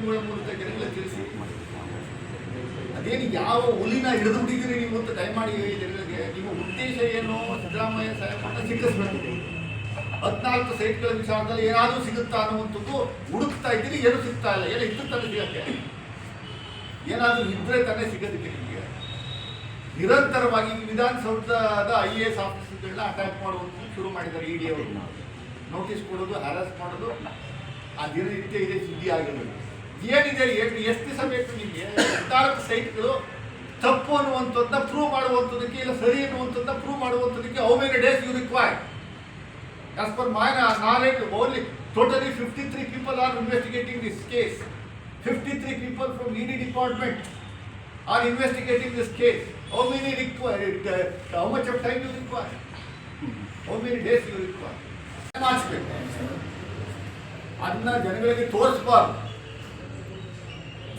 ಮಾಧ್ಯಮಗಳ ಮೂಲಕ ಜನಗಳ ತಿಳಿಸಿ ಅದೇನು ಯಾವ ಹುಲಿನ ಹಿಡಿದು ಬಿಟ್ಟಿದ್ದೀರಿ ನೀವು ಅಂತ ದಯಮಾಡಿ ಜನಗಳಿಗೆ. ನಿಮ್ಮ ಉದ್ದೇಶ ಏನು? ಸಿದ್ದರಾಮಯ್ಯ ಸಾಹೇಬರನ್ನ ಸಿಕ್ಕಿಸ್ಬೇಕು ಹದಿನಾಲ್ಕು ಸೈಟ್ಗಳ ವಿಚಾರದಲ್ಲಿ ಏನಾದರೂ ಸಿಗುತ್ತಾ ಅನ್ನುವಂಥದ್ದು ಹುಡುಕ್ತಾ ಇದ್ದೀರಿ, ಏನು ಸಿಗ್ತಾ ಇಲ್ಲ. ಏನು ಇದ್ದು ತಾನೆ ಏನಾದರೂ ಇದ್ರೆ ತಾನೇ ಸಿಗೋದಕ್ಕೆ ನಿಮಗೆ. ನಿರಂತರವಾಗಿ ವಿಧಾನಸೌಧದ ಐ ಎ ಎಸ್ ಆಫೀಸರ್ಗಳನ್ನ ಅಟ್ಯಾಕ್ ಮಾಡುವಂಥದ್ದು ಶುರು ಮಾಡಿದ್ದಾರೆ ಇ ಡಿ ಅವರು. ನೋಟಿಸ್ ಕೊಡೋದು ಹರಸ್ ಮಾಡೋದು ಆ ದಿನನಿತ್ಯ ಇದೆ, ಸುದ್ದಿ ಆಗಿರೋದು. ಏನಿದೆ ಎಷ್ಟು ಎಷ್ಟು ದಿವಸ ಬೇಕು ನಿಮಗೆ ಹದಿನಾಲ್ಕು ಸೈಟ್ಗಳು ತಪ್ಪು ಅನ್ನುವಂಥದ್ದನ್ನ ಪ್ರೂವ್ ಮಾಡುವಂಥದ್ದಕ್ಕೆ ಇಲ್ಲ ಸರಿ ಅನ್ನುವಂಥದ್ದನ್ನ prove ಮಾಡುವಂಥದ್ದಕ್ಕೆ how many days you require as per my knowledge only totally fifty three people are investigating this case fifty three people from E D department are investigating this case how many require how much of time you require how many days you require ಮಾಡಿಸ್ಬೇಕು ಅದನ್ನ ಜನಗಳಿಗೆ ತೋರಿಸಬಾರ್ದು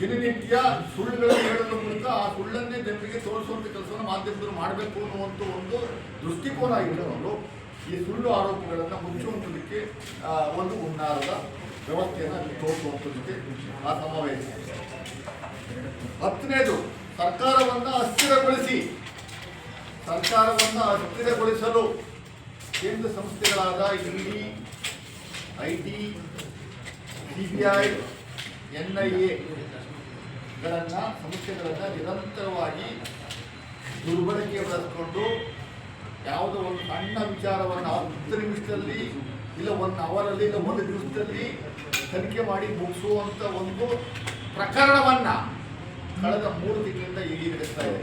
ದಿನನಿತ್ಯ ಸುಳ್ಳುಗಳನ್ನು ಹೇಳೋದ್ರ ಮೂಲಕ ಆ ಸುಳ್ಳನ್ನೇ ಜನರಿಗೆ ತೋರಿಸುವಂಥ ಕೆಲಸವನ್ನು ಮಾಧ್ಯಮದವರು ಮಾಡಬೇಕು ಅನ್ನುವಂಥ ಒಂದು ದೃಷ್ಟಿಕೋನ ಅವರು ಈ ಸುಳ್ಳು ಆರೋಪಗಳನ್ನು ಮುಚ್ಚುವಂಥದಕ್ಕೆ ಒಂದು ಹುನ್ನಾರದ ವ್ಯವಸ್ಥೆಯನ್ನು ಅಲ್ಲಿ ತೋರಿಸುವಂಥದಕ್ಕೆ ಆ ಸಮಾವೇಶ. ಹತ್ತನೇದು, ಸರ್ಕಾರವನ್ನು ಅಸ್ಥಿರಗೊಳಿಸಿ. ಸರ್ಕಾರವನ್ನು ಅಸ್ಥಿರಗೊಳಿಸಲು ಕೇಂದ್ರ ಸಂಸ್ಥೆಗಳಾದ ED I T, C B I N I ಎಗಳನ್ನು ಸಂಸ್ಥೆಗಳನ್ನು ನಿರಂತರವಾಗಿ ದುರ್ಬಳಕೆ ಬಳಸಿಕೊಂಡು ಯಾವುದೋ ಒಂದು ಸಣ್ಣ ವಿಚಾರವನ್ನು ಹತ್ತು ನಿಮಿಷದಲ್ಲಿ ಇಲ್ಲ ಒಂದು ಅವರಲ್ಲಿ ಇಲ್ಲ ಒಂದು ದಿವಸದಲ್ಲಿ ತನಿಖೆ ಮಾಡಿ ಮುಗಿಸುವಂಥ ಒಂದು ಪ್ರಕರಣವನ್ನು ಕಳೆದ ಮೂರು ತಿಂಗಳಿಂದ ನಡೆಸ್ತಾ ಇದೆ.